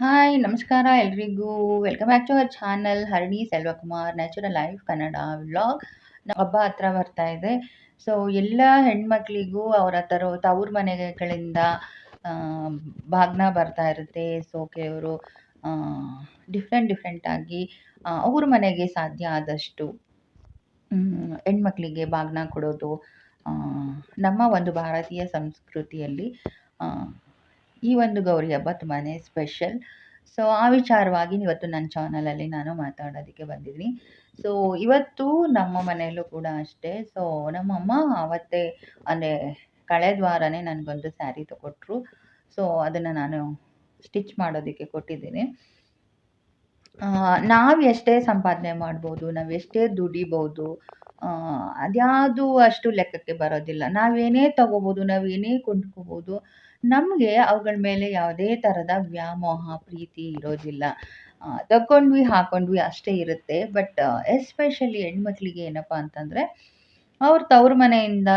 Hi, ನಮಸ್ಕಾರ ಎಲ್ರಿಗೂ. Welcome back to our channel Harini Selvakumar natural life Kannada vlog ಹಬ್ಬ ಹತ್ರ ಬರ್ತಾ ಇದೆ. ಸೊ ಎಲ್ಲ ಹೆಣ್ಮಕ್ಳಿಗೂ ಅವರ ತರೋ ತವ್ರ ಮನೆಗಳಿಂದ ಭಾಗ್ನ ಬರ್ತಾ ಇರುತ್ತೆ. ಸೊ ಕೆಲವರು ಡಿಫ್ರೆಂಟ್ ಡಿಫ್ರೆಂಟಾಗಿ ಅವ್ರ ಮನೆಗೆ ಸಾಧ್ಯ ಆದಷ್ಟು ಹೆಣ್ಮಕ್ಳಿಗೆ ಭಾಗ್ನ ಕೊಡೋದು ನಮ್ಮ ಒಂದು ಭಾರತೀಯ ಸಂಸ್ಕೃತಿಯಲ್ಲಿ ಈ ಒಂದು ಗೌರಿ ಹಬ್ಬ ತುಂಬಾ ಸ್ಪೆಷಲ್ ಸೊ ಆ ವಿಚಾರವಾಗಿ ಇವತ್ತು ನನ್ನ ಚಾನಲಲ್ಲಿ ನಾನು ಮಾತಾಡೋದಕ್ಕೆ ಬಂದಿದ್ದೀನಿ ಸೊ ಇವತ್ತು ನಮ್ಮ ಮನೆಯಲ್ಲೂ ಕೂಡ ಅಷ್ಟೇ. ಸೊ ನಮ್ಮಮ್ಮ ಅವತ್ತೇ ಅಂದರೆ ಕಳೆದ ವಾರನೇ ನನಗೊಂದು ಸ್ಯಾರಿ ತಗೊಟ್ರು ಸೊ ಅದನ್ನು ನಾನು ಸ್ಟಿಚ್ ಮಾಡೋದಕ್ಕೆ ಕೊಟ್ಟಿದ್ದೀನಿ. ನಾವು ಎಷ್ಟೇ ಸಂಪಾದನೆ ಮಾಡ್ಬೋದು, ನಾವು ಎಷ್ಟೇ ದುಡಿಬೋದು ಅದ್ಯಾವುದು ಅಷ್ಟು ಲೆಕ್ಕಕ್ಕೆ ಬರೋದಿಲ್ಲ. ನಾವೇನೇ ತಗೋಬೋದು ನಾವೇನೇ ಕೊಂಡ್ಕೋಬೋದು ನಮಗೆ ಅವುಗಳ ಮೇಲೆ ಯಾವುದೇ ಥರದ ವ್ಯಾಮೋಹ, ಪ್ರೀತಿ ಇರೋದಿಲ್ಲ. ತಕ್ಕೊಂಡ್ವಿ, ಹಾಕೊಂಡ್ವಿ ಅಷ್ಟೇ ಇರುತ್ತೆ. ಬಟ್ ಎಸ್ಪೆಷಲಿ ಹೆಣ್ಮಕ್ಳಿಗೆ ಏನಪ್ಪ ಅಂತಂದರೆ, ಅವ್ರ ತವ್ರ ಮನೆಯಿಂದ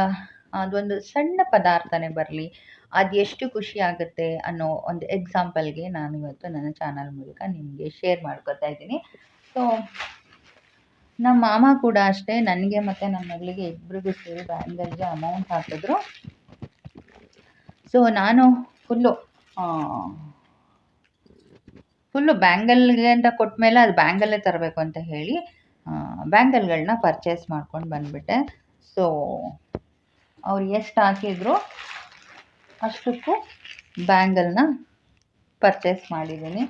ಅದೊಂದು ಸಣ್ಣ ಪದಾರ್ಥನೇ ಬರಲಿ, ಅದು ಎಷ್ಟು ಖುಷಿ ಆಗುತ್ತೆ ಅನ್ನೋ ಒಂದು ಎಕ್ಸಾಂಪಲ್ಗೆ ನಾನು ಇವತ್ತು ನನ್ನ ಚಾನಲ್ ಮೂಲಕ ನಿಮಗೆ ಶೇರ್ ಮಾಡ್ಕೊತಾ ಇದ್ದೀನಿ. ಸೊ ನಮ್ಮ ಮಾಮ ಕೂಡ ಅಷ್ಟೇ, ನನಗೆ ಮತ್ತು ನನ್ನ ಮಗಳಿಗೆ ಇಬ್ಬರಿಗೂ ಸೇರಿ ಬ್ಯಾಂಗಲ್ಗೆ ಅಮೌಂಟ್ ಹಾಕಿದ್ರು. ಸೊ ನಾನು ಫುಲ್ಲು ಫುಲ್ಲು ಬ್ಯಾಂಗಲ್ಗೆ ಅಂತ ಕೊಟ್ಟ ಮೇಲೆ ಅದು ಬ್ಯಾಂಗಲ್ಲೇ ತರಬೇಕು ಅಂತ ಹೇಳಿ ಬ್ಯಾಂಗಲ್ಗಳನ್ನ ಪರ್ಚೇಸ್ ಮಾಡ್ಕೊಂಡು ಬಂದುಬಿಟ್ಟೆ. ಸೊ ಅವ್ರು ಎಷ್ಟು ಹಾಕಿದ್ರು ಅಷ್ಟಕ್ಕೂ ಬ್ಯಾಂಗಲ್ನ ಪರ್ಚೇಸ್ ಮಾಡಿದ್ದೀನಿ.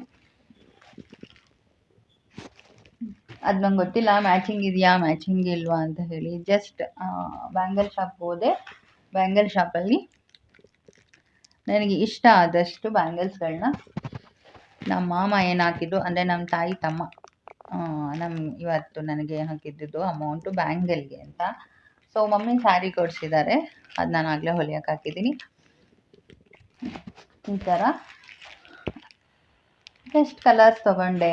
ಅದು ನಂಗೆ ಗೊತ್ತಿಲ್ಲ ಮ್ಯಾಚಿಂಗ್ ಇದೆಯಾ ಮ್ಯಾಚಿಂಗ್ ಇಲ್ವಾ ಅಂತ ಹೇಳಿ. ಜಸ್ಟ್ ಬ್ಯಾಂಗಲ್ ಶಾಪ್ ಹೋದೆ. ಬ್ಯಾಂಗಲ್ ಶಾಪಲ್ಲಿ ನನಗೆ ಇಷ್ಟ ಆದಷ್ಟು ಬ್ಯಾಂಗಲ್ಸ್ಗಳನ್ನ ನಮ್ಮ ಮಾಮ ಏನು ಹಾಕಿದ್ದು ಅಂದರೆ ನಮ್ಮ ತಾಯಿ ತಮ್ಮ ನಮ್ಮ ಇವತ್ತು ನನಗೆ ಹಾಕಿದ್ದಿದ್ದು ಅಮೌಂಟು ಬ್ಯಾಂಗಲ್ಗೆ ಅಂತ. ಸೊ ಮಮ್ಮಿ ಸ್ಯಾರಿ ಕೊಡಿಸಿದ್ದಾರೆ. ಅದು ನಾನು ಆಗಲೇ ಹೊಲಿಯೋಕೆ ಹಾಕಿದ್ದೀನಿ. ಈ ಥರ ಎಷ್ಟು ಕಲರ್ಸ್ ತೊಗೊಂಡೆ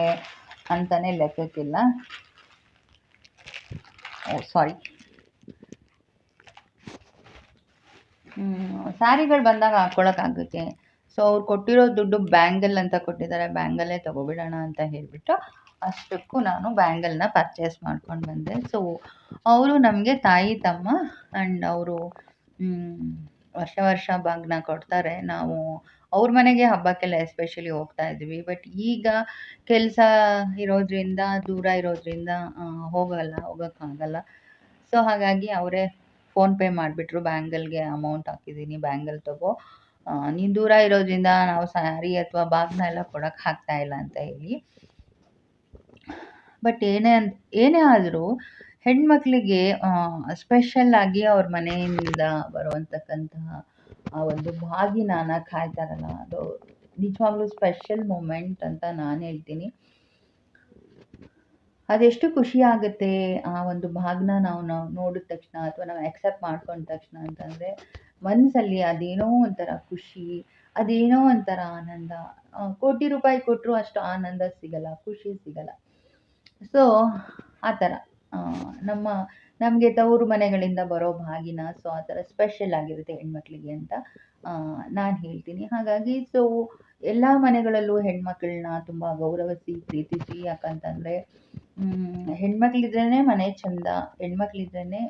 ಅಂತಲೇ ಲೆಕ್ಕಕ್ಕಿಲ್ಲ. ಓ ಸಾರಿ ಸ್ಯಾರಿಗಳು ಬಂದಾಗ ಹಾಕ್ಕೊಳಕ್ಕಾಗುತ್ತೆ ಸೊ ಅವ್ರು ಕೊಟ್ಟಿರೋ ದುಡ್ಡು ಬ್ಯಾಂಗಲ್ ಅಂತ ಕೊಟ್ಟಿದ್ದಾರೆ. ಬ್ಯಾಂಗಲ್ಲೇ ತೊಗೊಬಿಡೋಣ ಅಂತ ಹೇಳಿಬಿಟ್ಟು ಅಷ್ಟಕ್ಕೂ ನಾನು ಬ್ಯಾಂಗಲ್ನ ಪರ್ಚೇಸ್ ಮಾಡ್ಕೊಂಡು ಬಂದೆ. ಸೊ ಅವರು ನಮಗೆ ತಾಯಿ, ತಮ್ಮ ಆ್ಯಂಡ್ ಅವರು ವರ್ಷ ವರ್ಷ ಬಾಗ್ನ ಕೊಡ್ತಾರೆ. ನಾವು ಅವ್ರ ಮನೆಗೆ ಹಬ್ಬಕ್ಕೆಲ್ಲ ಎಸ್ಪೆಷಲಿ ಹೋಗ್ತಾ ಇದ್ವಿ. ಬಟ್ ಈಗ ಕೆಲಸ ಇರೋದ್ರಿಂದ, ದೂರ ಇರೋದ್ರಿಂದ ಹೋಗಲ್ಲ, ಹೋಗೋಕ್ಕಾಗಲ್ಲ. ಸೊ ಹಾಗಾಗಿ ಅವರೇ ಫೋನ್ಪೇ ಮಾಡಿಬಿಟ್ರು ಬ್ಯಾಂಗಲ್ಗೆ ಅಮೌಂಟ್ ಹಾಕಿದ್ದೀನಿ ಬ್ಯಾಂಗಲ್ ತಗೋ. ನೀನು ದೂರ ಇರೋದ್ರಿಂದ ನಾವು ಸ್ಯಾರಿ ಅಥವಾ ಬಾಗ್ನ ಎಲ್ಲ ಕೊಡೋಕ್ಕೆ ಆಗ್ತಾ ಇಲ್ಲ ಅಂತ ಹೇಳಿ. ಬಟ್ ಏನೇ ಅಂತ ಏನೇ ಆದರೂ ಹೆಣ್ಮಕ್ಳಿಗೆ ಸ್ಪೆಷಲ್ ಆಗಿ ಅವ್ರ ಮನೆಯಿಂದ ಬರುವಂತಕ್ಕಂತಹ, ಆ, ಒಂದು ಬಾಗಿನಾನ ಕಾಯ್ತಾರಲ್ಲ, ಅದು ನಿಜವಾಗ್ಲೂ ಸ್ಪೆಷಲ್ ಮೂಮೆಂಟ್ ಅಂತ ನಾನು ಹೇಳ್ತೀನಿ. ಅದೆಷ್ಟು ಖುಷಿಯಾಗುತ್ತೆ ಆ ಒಂದು ಭಾಗನ ನಾವು ನಾವು ನೋಡಿದ ತಕ್ಷಣ ಅಥವಾ ನಾವು ಆಕ್ಸೆಪ್ಟ್ ಮಾಡ್ಕೊಂಡ ತಕ್ಷಣ ಅಂತಂದರೆ ಮನಸ್ಸಲ್ಲಿ ಅದೇನೋ ಒಂಥರ ಖುಷಿ, ಅದೇನೋ ಒಂಥರ ಆನಂದ. ಕೋಟಿ ರೂಪಾಯಿ ಕೊಟ್ಟರು ಅಷ್ಟು ಆನಂದ ಸಿಗಲ್ಲ, ಖುಷಿ ಸಿಗಲ್ಲ. ಸೊ ಆ ಥರ. ನಮ್ಮ, ನಮಗೆ ತವರು ಮನೆಗಳಿಂದ ಬರೋ ಭಾಗಿನ ಸೊ ಆ ಥರ ಸ್ಪೆಷಲ್ ಆಗಿರುತ್ತೆ ಹೆಣ್ಮಕ್ಳಿಗೆ ಅಂತ ನಾನು ಹೇಳ್ತೀನಿ. ಹಾಗಾಗಿ ಸೊ ಎಲ್ಲ ಮನೆಗಳಲ್ಲೂ ಹೆಣ್ಮಕ್ಳನ್ನ ತುಂಬ ಗೌರವಿಸಿ, ಪ್ರೀತಿಸಿ, ಯಾಕಂತಂದರೆ ಹೆಣ್ಮಕ್ಳಿದ್ರೇ ಮನೆ ಚಂದ ಹೆಣ್ಮಕ್ಳಿದ್ರೇ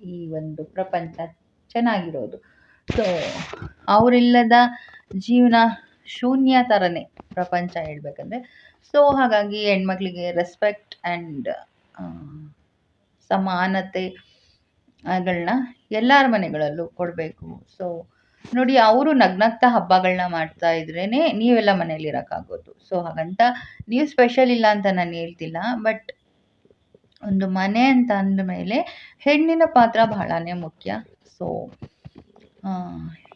ಈ ಒಂದು ಪ್ರಪಂಚ ಚೆನ್ನಾಗಿರೋದು. ಸೊ ಅವರಿಲ್ಲದ ಜೀವನ ಶೂನ್ಯ ಥರನೇ ಪ್ರಪಂಚ ಹೇಳ್ಬೇಕಂದ್ರೆ. ಸೊ ಹಾಗಾಗಿ ಹೆಣ್ಮಕ್ಳಿಗೆ ರೆಸ್ಪೆಕ್ಟ್ ಆ್ಯಂಡ್ ಸಮಾನತೆ ಗಳನ್ನ ಎಲ್ಲರ ಮನೆಗಳಲ್ಲೂ ಕೊಡಬೇಕು. ಸೊ ನೋಡಿ, ಅವರು ನಗ್ನಗ್ತಾ ಹಬ್ಬಗಳನ್ನ ಮಾಡ್ತಾ ಇದ್ರೇನೆ ನೀವೆಲ್ಲ ಮನೇಲಿ ಇರೋಕ್ಕಾಗೋದು. ಸೊ ಹಾಗಂತ ನೀವು ಸ್ಪೆಷಲ್ ಇಲ್ಲ ಅಂತ ನಾನು ಹೇಳ್ತಿಲ್ಲ ಬಟ್ ಒಂದು ಮನೆ ಅಂತ ಅಂದ ಮೇಲೆ ಹೆಣ್ಣಿನ ಪಾತ್ರ ಬಹಳನೇ ಮುಖ್ಯ. ಸೊ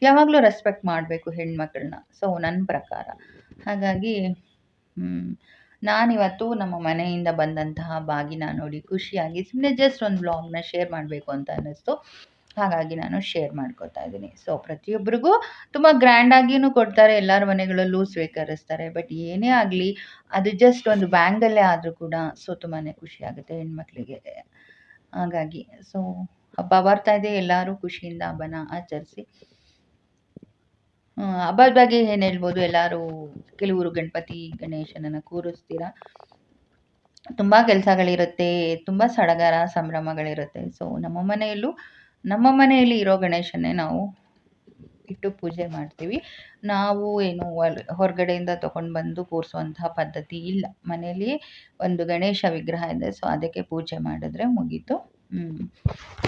ಯಾವಾಗಲೂ ರೆಸ್ಪೆಕ್ಟ್ ಮಾಡಬೇಕು ಹೆಣ್ಮಕ್ಳನ್ನ. ಸೊ ನನ್ನ ಪ್ರಕಾರ. ಹಾಗಾಗಿ ನಾನಿವತ್ತು ನಮ್ಮ ಮನೆಯಿಂದ ಬಂದಂತಹ ಬಾಗಿನ ನೋಡಿ, ಖುಷಿಯಾಗಿ ಸುಮ್ಮನೆ ಜಸ್ಟ್ ಒಂದು ಬ್ಲಾಗ್ನ ಶೇರ್ ಮಾಡಬೇಕು ಅಂತ ಅನ್ನಿಸ್ತು. ಹಾಗಾಗಿ ನಾನು ಶೇರ್ ಮಾಡ್ಕೋತಾ ಇದ್ದೀನಿ. ಸೊ ಪ್ರತಿಯೊಬ್ಬರಿಗೂ ತುಂಬ ಗ್ರ್ಯಾಂಡಾಗಿಯೂ ಕೊಡ್ತಾರೆ, ಎಲ್ಲರ ಮನೆಗಳಲ್ಲೂ ಸ್ವೀಕರಿಸ್ತಾರೆ ಬಟ್ ಏನೇ ಆಗಲಿ, ಅದು ಜಸ್ಟ್ ಒಂದು ಬ್ಯಾಂಗಲ್ಲೇ ಆದರೂ ಕೂಡ ಸೊ ತುಂಬಾ ಖುಷಿ ಆಗುತ್ತೆ ಹೆಣ್ಮಕ್ಳಿಗೆ. ಹಾಗಾಗಿ ಸೊ ಹಬ್ಬ ಬರ್ತಾ ಇದೆ, ಎಲ್ಲರೂ ಖುಷಿಯಿಂದ ಹಬ್ಬನ ಆಚರಿಸಿ. ಹಬ್ಬದ ಬಗ್ಗೆ ಏನು ಹೇಳ್ಬೋದು? ಎಲ್ಲರೂ ಕೆಲವರು ಗಣಪತಿ, ಗಣೇಶನನ್ನು ಕೂರಿಸ್ತೀರ? ತುಂಬ ಕೆಲಸಗಳಿರುತ್ತೆ, ತುಂಬ ಸಡಗರ ಸಂಭ್ರಮಗಳಿರುತ್ತೆ. ಸೊ ನಮ್ಮ ಮನೆಯಲ್ಲೂ ನಮ್ಮ ಮನೆಯಲ್ಲಿ ಇರೋ ಗಣೇಶನ್ನೇ ನಾವು ಇಟ್ಟು ಪೂಜೆ ಮಾಡ್ತೀವಿ. ನಾವು ಏನು ಹೊರ್- ಹೊರಗಡೆಯಿಂದ ತಗೊಂಡು ಬಂದು ಕೂರಿಸುವಂತಹ ಪದ್ಧತಿ ಇಲ್ಲ. ಮನೆಯಲ್ಲಿ ಒಂದು ಗಣೇಶ ವಿಗ್ರಹ ಇದೆ, ಸೊ ಅದಕ್ಕೆ ಪೂಜೆ ಮಾಡಿದ್ರೆ ಮುಗೀತು.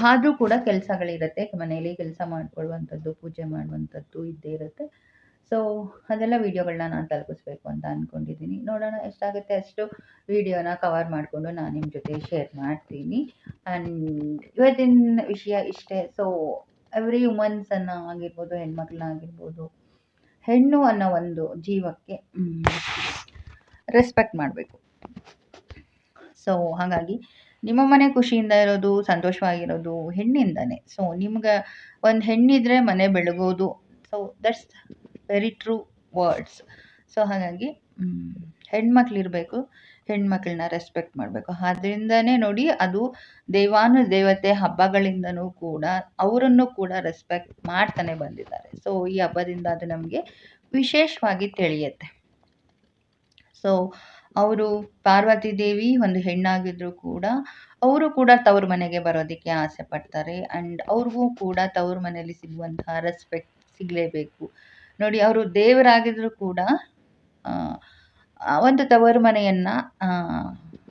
ಆದರೂ ಕೂಡ ಕೆಲಸಗಳಿರುತ್ತೆ. ಮನೆಯಲ್ಲಿ ಕೆಲಸ ಮಾಡ್ಕೊಳ್ಳುವಂಥದ್ದು, ಪೂಜೆ ಮಾಡುವಂಥದ್ದು ಇದ್ದೇ ಇರುತ್ತೆ. ಸೊ ಅದೆಲ್ಲ ವೀಡಿಯೋಗಳನ್ನ ನಾನು ತಲುಪಿಸ್ಬೇಕು ಅಂತ ಅಂದ್ಕೊಂಡಿದ್ದೀನಿ ನೋಡೋಣ, ಎಷ್ಟಾಗುತ್ತೆ ಅಷ್ಟು ವೀಡಿಯೋನ ಕವರ್ ಮಾಡಿಕೊಂಡು ನಾನು ನಿಮ್ಮ ಜೊತೆ ಶೇರ್ ಮಾಡ್ತೀನಿ. ಆ್ಯಂಡ್ ಇವತ್ತಿನ ವಿಷಯ ಇಷ್ಟೇ. ಸೊ ಎವ್ರಿ ವುಮನ್ಸನ್ನು ಆಗಿರ್ಬೋದು, ಹೆಣ್ಮಕ್ಳನ್ನ ಆಗಿರ್ಬೋದು, ಹೆಣ್ಣು ಅನ್ನೋ ಒಂದು ಜೀವಕ್ಕೆ ರೆಸ್ಪೆಕ್ಟ್ ಮಾಡಬೇಕು. ಸೊ ಹಾಗಾಗಿ ನಿಮ್ಮ ಮನೆ ಖುಷಿಯಿಂದ ಇರೋದು, ಸಂತೋಷವಾಗಿರೋದು ಹೆಣ್ಣಿಂದನೇ. ಸೊ ನಿಮ್ಗೆ ಒಂದು ಹೆಣ್ಣಿದ್ರೆ ಮನೆ ಬೆಳಗೋದು. So that's very true words so ಹಾಗಾಗಿ ಹೆಣ್ಮಕ್ಳಿರಬೇಕು, ಹೆಣ್ಮಕ್ಳನ್ನ ರೆಸ್ಪೆಕ್ಟ್ ಮಾಡಬೇಕು. ಅದರಿಂದನೇ ನೋಡಿ, ಅದು ದೇವಾನು ದೇವತೆ ಹಬ್ಬಗಳಿಂದನೂ ಕೂಡ ಅವರನ್ನು ಕೂಡ ರೆಸ್ಪೆಕ್ಟ್ ಮಾಡ್ತಾನೆ ಬಂದಿದ್ದಾರೆ. ಸೊ ಈ ಹಬ್ಬದಿಂದ ಅದು ನಮಗೆ ವಿಶೇಷವಾಗಿ ತಿಳಿಯುತ್ತೆ. ಸೊ ಅವರು ಪಾರ್ವತಿ ದೇವಿ ಒಂದು ಹೆಣ್ಣಾಗಿದ್ರು ಕೂಡ, ಅವರು ಕೂಡ ತವ್ರ ಮನೆಗೆ ಬರೋದಕ್ಕೆ ಆಸೆ ಪಡ್ತಾರೆ. ಆ್ಯಂಡ್ ಅವ್ರಿಗೂ ಕೂಡ ತವ್ರ ಮನೆಯಲ್ಲಿ ಸಿಗುವಂತಹ ರೆಸ್ಪೆಕ್ಟ್ ಸಿಗಲೇಬೇಕು. ನೋಡಿ, ಅವರು ದೇವರಾಗಿದ್ರು ಕೂಡ ಒಂದು ತವರು ಮನೆಯನ್ನು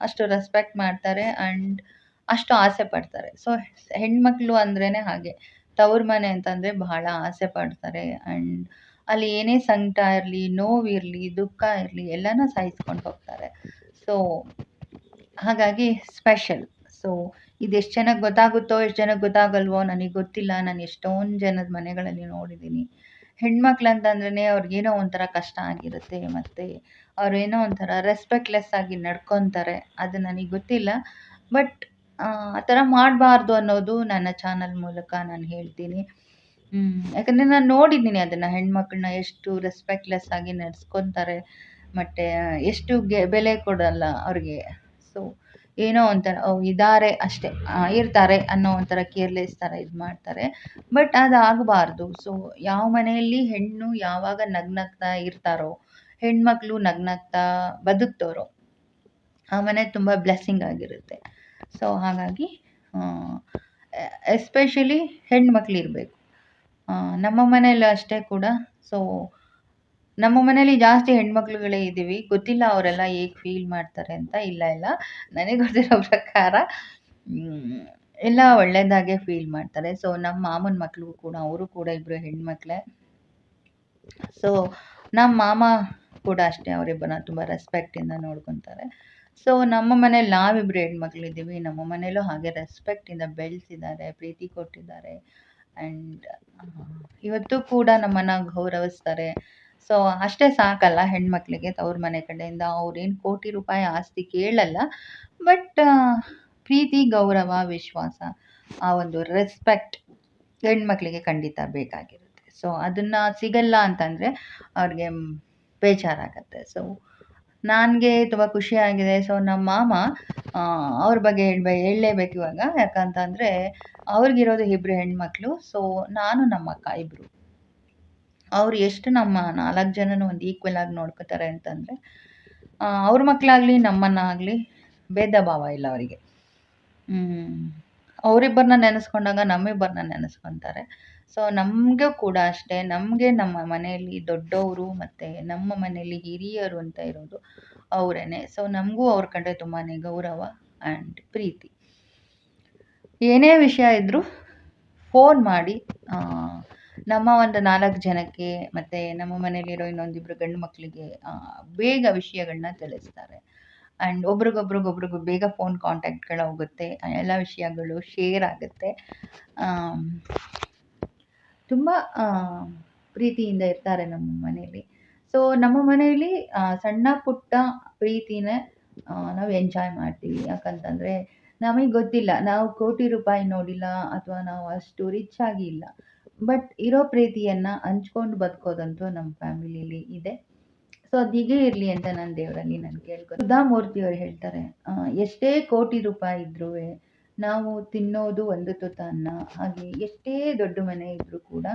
ಅಷ್ಟು ರೆಸ್ಪೆಕ್ಟ್ ಮಾಡ್ತಾರೆ ಆ್ಯಂಡ್ ಅಷ್ಟು ಆಸೆ ಪಡ್ತಾರೆ. ಸೊ ಹೆಣ್ಮಕ್ಳು ಅಂದ್ರೇ ಹಾಗೆ. ತವರು ಮನೆ ಅಂತಂದರೆ ಬಹಳ ಆಸೆ ಪಡ್ತಾರೆ ಆ್ಯಂಡ್ ಅಲ್ಲಿ ಏನೇ ಸಂಕಟ ಇರಲಿ, ನೋವಿರಲಿ, ದುಃಖ ಇರಲಿ, ಎಲ್ಲನೂ ಸಹಿಸ್ಕೊಂಡು ಹೋಗ್ತಾರೆ. ಸೊ ಹಾಗಾಗಿ ಸ್ಪೆಷಲ್ ಸೊ ಇದು ಎಷ್ಟು ಜನಕ್ಕೆ ಗೊತ್ತಾಗುತ್ತೋ, ಎಷ್ಟು ಜನಕ್ಕೆ ಗೊತ್ತಾಗಲ್ವೋ ನನಗೆ ಗೊತ್ತಿಲ್ಲ. ನಾನು ಎಷ್ಟೊಂದು ಜನದ ಮನೆಗಳಲ್ಲಿ ನೋಡಿದ್ದೀನಿ ಹೆಣ್ಮಕ್ಳು ಅಂತಂದ್ರೇ ಅವ್ರಿಗೇನೋ ಒಂಥರ ಕಷ್ಟ ಆಗಿರುತ್ತೆ ಮತ್ತು ಅವ್ರೇನೋ ಒಂಥರ ರೆಸ್ಪೆಕ್ಟ್ಲೆಸ್ ಆಗಿ ನಡ್ಕೊತಾರೆ, ಅದು ನನಗೆ ಗೊತ್ತಿಲ್ಲ ಬಟ್ ಆ ಥರ ಮಾಡಬಾರ್ದು ಅನ್ನೋದು ನನ್ನ ಚಾನಲ್ ಮೂಲಕ ನಾನು ಹೇಳ್ತೀನಿ. ಯಾಕಂದರೆ ನಾನು ನೋಡಿದ್ದೀನಿ ಅದನ್ನು ಹೆಣ್ಮಕ್ಳನ್ನ ಎಷ್ಟು ರೆಸ್ಪೆಕ್ಟ್ಲೆಸ್ ಆಗಿ ನಡೆಸ್ಕೊತಾರೆ, ಮತ್ತು ಎಷ್ಟು ಬೆಲೆ ಕೊಡಲ್ಲ ಅವ್ರಿಗೆ ಸೊ ಏನೋ ಒಂಥರ, ಓ ಇದ್ದಾರೆ ಅಷ್ಟೇ ಇರ್ತಾರೆ ಅನ್ನೋ ಒಂಥರ ಕೇರ್ಲೆಸ್ ಥರ ಇದು ಮಾಡ್ತಾರೆ. ಬಟ್ ಅದು ಆಗಬಾರ್ದು. ಸೊ ಯಾವ ಮನೆಯಲ್ಲಿ ಹೆಣ್ಣು ಯಾವಾಗ ನಗ್ನಗ್ತಾ ಇರ್ತಾರೋ, ಹೆಣ್ಮಕ್ಳು ನಗ್ನಗ್ತಾ ಬದುಕ್ತೋರೋ, ಆ ಮನೆ ತುಂಬ ಬ್ಲೆಸ್ಸಿಂಗ್ ಆಗಿರುತ್ತೆ. ಸೊ ಹಾಗಾಗಿ ಎಸ್ಪೆಷಲಿ ಹೆಣ್ಮಕ್ಳು ಇರಬೇಕು. ನಮ್ಮ ಮನೆಯಲ್ಲೂ ಅಷ್ಟೇ ಕೂಡ. ಸೊ ನಮ್ಮ ಮನೇಲಿ ಜಾಸ್ತಿ ಹೆಣ್ಮಕ್ಳುಗಳೇ ಇದ್ದೀವಿ. ಗೊತ್ತಿಲ್ಲ ಅವರೆಲ್ಲ ಹೇಗೆ ಫೀಲ್ ಮಾಡ್ತಾರೆ ಅಂತ. ಇಲ್ಲ ಇಲ್ಲ. ನನಗೆ ಗೊತ್ತಿರೋ ಪ್ರಕಾರ ಎಲ್ಲ ಒಳ್ಳೆಯದಾಗೆ ಫೀಲ್ ಮಾಡ್ತಾರೆ. ಸೊ ನಮ್ಮ ಮಾಮನ ಮಕ್ಕಳು ಕೂಡ, ಅವರು ಕೂಡ ಇಬ್ಬರು ಹೆಣ್ಮಕ್ಳೇ. ಸೊ ನಮ್ಮ ಮಾಮ ಕೂಡ ಅಷ್ಟೇ. ಅವರಿಬ್ಬರನ್ನ ತುಂಬ ರೆಸ್ಪೆಕ್ಟಿಂದ ನೋಡ್ಕೊತಾರೆ. ಸೊ ನಮ್ಮ ಮನೇಲಿ ನಾವಿಬ್ಬರು ಹೆಣ್ಮಕ್ಳಿದ್ದೀವಿ. ನಮ್ಮ ಮನೇಲೂ ಹಾಗೆ ರೆಸ್ಪೆಕ್ಟಿಂದ ಬೆಳೆಸಿದ್ದಾರೆ, ಪ್ರೀತಿ ಕೊಟ್ಟಿದ್ದಾರೆ. ಆ್ಯಂಡ್ ಇವತ್ತು ಕೂಡ ನಮ್ಮನ್ನು ಗೌರವಿಸ್ತಾರೆ. ಸೊ ಅಷ್ಟೇ ಸಾಕಲ್ಲ ಹೆಣ್ಮಕ್ಳಿಗೆ ತವ್ರ ಮನೆ ಕಡೆಯಿಂದ. ಅವ್ರೇನು ಕೋಟಿ ರೂಪಾಯಿ ಆಸ್ತಿ ಕೇಳಲ್ಲ. ಬಟ್ ಪ್ರೀತಿ, ಗೌರವ, ವಿಶ್ವಾಸ, ಆ ಒಂದು ರೆಸ್ಪೆಕ್ಟ್ ಹೆಣ್ಮಕ್ಳಿಗೆ ಖಂಡಿತ ಬೇಕಾಗಿರುತ್ತೆ. ಸೊ ಅದನ್ನು ಸಿಗಲ್ಲ ಅಂತಂದರೆ ಅವ್ರಿಗೆ ಬೇಜಾರಾಗತ್ತೆ. ಸೊ ನನಗೆ ತುಂಬ ಖುಷಿಯಾಗಿದೆ ಸೊ ನಮ್ಮ ಮಾಮ ಅವ್ರ ಬಗ್ಗೆ ಹೇಳ್ಬೇ, ಹೇಳಲೇಬೇಕು ಇವಾಗ. ಯಾಕಂತಂದರೆ ಅವ್ರಿಗಿರೋದು ಇಬ್ಬರು ಹೆಣ್ಮಕ್ಳು. ಸೊ ನಾನು ನಮ್ಮ ಅಕ್ಕ ಇಬ್ಬರು ಅವ್ರು ಎಷ್ಟು ನಮ್ಮ ನಾಲ್ಕು ಜನನೂ ಒಂದು ಈಕ್ವಲ್ ಆಗಿ ನೋಡ್ಕೋತಾರೆ ಅಂತಂದರೆ ಅವ್ರ ಮಕ್ಕಳಾಗಲಿ ನಮ್ಮನ್ನಾಗಲಿ ಭೇದ ಭಾವ ಇಲ್ಲ ಅವರಿಗೆ. ಅವರಿಬ್ಬರನ್ನ ನೆನೆಸ್ಕೊಂಡಾಗ ನಮ್ಮಿಬ್ಬರನ್ನ ನೆನೆಸ್ಕೊತಾರೆ. ಸೊ ನಮಗೂ ಕೂಡ ಅಷ್ಟೇ, ನಮಗೆ ನಮ್ಮ ಮನೆಯಲ್ಲಿ ದೊಡ್ಡವರು ಮತ್ತು ನಮ್ಮ ಮನೆಯಲ್ಲಿ ಹಿರಿಯರು ಅಂತ ಇರೋದು ಅವರೇ ಸೊ ನಮಗೂ ಅವ್ರ ಕಂಡ್ರೆ ತುಂಬಾ ಗೌರವ ಆ್ಯಂಡ್ ಪ್ರೀತಿ. ಏನೇ ವಿಷಯ ಇದ್ದರೂ ಫೋನ್ ಮಾಡಿ ನಮ್ಮ ಒಂದು ನಾಲ್ಕು ಜನಕ್ಕೆ ಮತ್ತು ನಮ್ಮ ಮನೇಲಿರೋ ಇನ್ನೊಂದಿಬ್ಬರು ಗಂಡು ಮಕ್ಕಳಿಗೆ ಬೇಗ ವಿಷಯಗಳನ್ನ ತಿಳಿಸ್ತಾರೆ. ಆ್ಯಂಡ್ ಒಬ್ರಿಗೊಬ್ರಿಗೊಬ್ರಿಗೂ ಬೇಗ ಫೋನ್ ಕಾಂಟ್ಯಾಕ್ಟ್ಗಳು ಹೋಗುತ್ತೆ. ಎಲ್ಲ ವಿಷಯಗಳು ಶೇರ್ ಆಗುತ್ತೆ. ತುಂಬ ಪ್ರೀತಿಯಿಂದ ಇರ್ತಾರೆ ನಮ್ಮ ಮನೆಯಲ್ಲಿ. ಸೊ, ನಮ್ಮ ಮನೆಯಲ್ಲಿ ಸಣ್ಣ ಪುಟ್ಟ ಪ್ರೀತಿನ ನಾವು ಎಂಜಾಯ್ ಮಾಡ್ತೀವಿ. ಯಾಕಂತಂದರೆ ನಮಗೆ ಗೊತ್ತಿಲ್ಲ. ನಾವು ಕೋಟಿ ರೂಪಾಯಿ ನೋಡಿಲ್ಲ ಅಥವಾ ನಾವು ಅಷ್ಟು ರಿಚ್ ಆಗಿ ಇಲ್ಲ. ಬಟ್ ಇರೋ ಪ್ರೀತಿಯನ್ನು ಹಂಚ್ಕೊಂಡು ಬದುಕೋದಂತೂ ನಮ್ಮ ಫ್ಯಾಮಿಲಿಲಿ ಇದೆ. ಸೊ ಅದು ಹೀಗೆ ಇರಲಿ ಅಂತ ನಾನು ದೇವರಲ್ಲಿ ನಾನು ಕೇಳ್ಕೊ ಸುಧಾಮೂರ್ತಿಯವರು ಹೇಳ್ತಾರೆ ಎಷ್ಟೇ ಕೋಟಿ ರೂಪಾಯಿ ಇದ್ರೂ ನಾವು ತಿನ್ನೋದು ಒಂದು ತುತ್ತ ಅನ್ನ, ಹಾಗೆ ಎಷ್ಟೇ ದೊಡ್ಡ ಮನೆ ಇದ್ದರೂ ಕೂಡ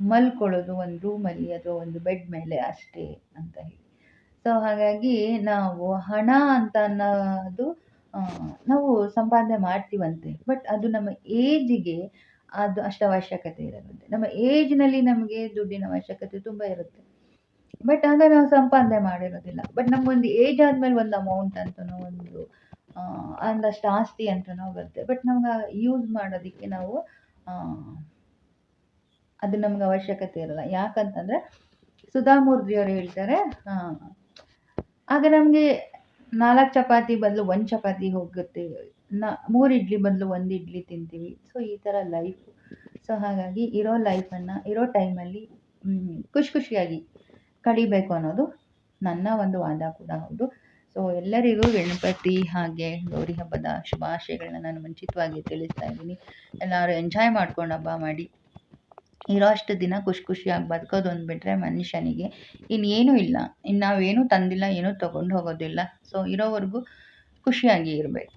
ಮಲ್ಕೊಳ್ಳೋದು ಒಂದು ರೂಮಲ್ಲಿ ಅಥವಾ ಒಂದು ಬೆಡ್ ಮೇಲೆ ಅಷ್ಟೇ ಅಂತ ಹೇಳಿ. ಸೊ ಹಾಗಾಗಿ ನಾವು ಹಣ ಅಂತ ಅನ್ನೋದು ನಾವು ಸಂಪಾದನೆ ಮಾಡ್ತೀವಂತೆ ಬಟ್ ಅದು ನಮ್ಮ ಏಜಿಗೆ ಅದು ಅಷ್ಟು ಅವಶ್ಯಕತೆ ಇರಲ್ಲಂತೆ ನಮ್ಮ ಏಜ್ನಲ್ಲಿ ನಮಗೆ ದುಡ್ಡಿನ ಅವಶ್ಯಕತೆ ತುಂಬ ಇರುತ್ತೆ. ಬಟ್ ಆಗ ನಾವು ಸಂಪಾದನೆ ಮಾಡಿರೋದಿಲ್ಲ. ಬಟ್ ನಮಗೊಂದು ಏಜ್ ಆದಮೇಲೆ ಒಂದು ಅಮೌಂಟ್ ಅಂತನೋ ಒಂದು ಅಂದಷ್ಟು ಆಸ್ತಿ ಅಂತನೋ ಬರುತ್ತೆ. ಬಟ್ ನಮ್ಗೆ ಯೂಸ್ ಮಾಡೋದಕ್ಕೆ ನಾವು ಅದು ನಮ್ಗೆ ಅವಶ್ಯಕತೆ ಇರಲ್ಲ. ಯಾಕಂತಂದರೆ ಸುಧಾಮೂರ್ತಿಯವರು ಹೇಳ್ತಾರೆ ಆಗ ನಮಗೆ ನಾಲ್ಕು ಚಪಾತಿ ಬದಲು ಒಂದು ಚಪಾತಿ ಹೋಗುತ್ತೆ. ನ, ಮೂರು ಇಡ್ಲಿ ಬದಲು ಒಂದು ಇಡ್ಲಿ ತಿಂತೀವಿ. ಸೊ ಈ ಥರ ಲೈಫ್ ಸೊ ಹಾಗಾಗಿ ಇರೋ ಲೈಫನ್ನು ಇರೋ ಟೈಮಲ್ಲಿ ಖುಷಿ ಖುಷಿಯಾಗಿ ಕಳಿಬೇಕು ಅನ್ನೋದು ನನ್ನ ಒಂದು ವಾದ ಕೂಡ ಹೌದು. ಸೊ ಎಲ್ಲರಿಗೂ ಗಣಪತಿ ಹಾಗೆ ಗೌರಿ ಹಬ್ಬದ ಶುಭಾಶಯಗಳನ್ನ ನಾನು ಮುಂಚಿತವಾಗಿ ತಿಳಿಸ್ತಾ ಇದ್ದೀನಿ. ಎಲ್ಲರೂ ಎಂಜಾಯ್ ಮಾಡ್ಕೊಂಡು ಹಬ್ಬ ಮಾಡಿ. ಇರೋ ಅಷ್ಟು ದಿನ ಖುಷಿ ಖುಷಿಯಾಗಿ ಬದುಕೋದು ಒಂದು ಬಿಟ್ಟರೆ ಮನುಷ್ಯನಿಗೆ ಇನ್ನೇನೂ ಇಲ್ಲ. ಇನ್ನು ನಾವೇನೂ ತಂದಿಲ್ಲ, ಏನೂ ತೊಗೊಂಡು ಹೋಗೋದಿಲ್ಲ. ಸೊ ಇರೋವರೆಗೂ ಖುಷಿಯಾಗಿ ಇರಬೇಕು.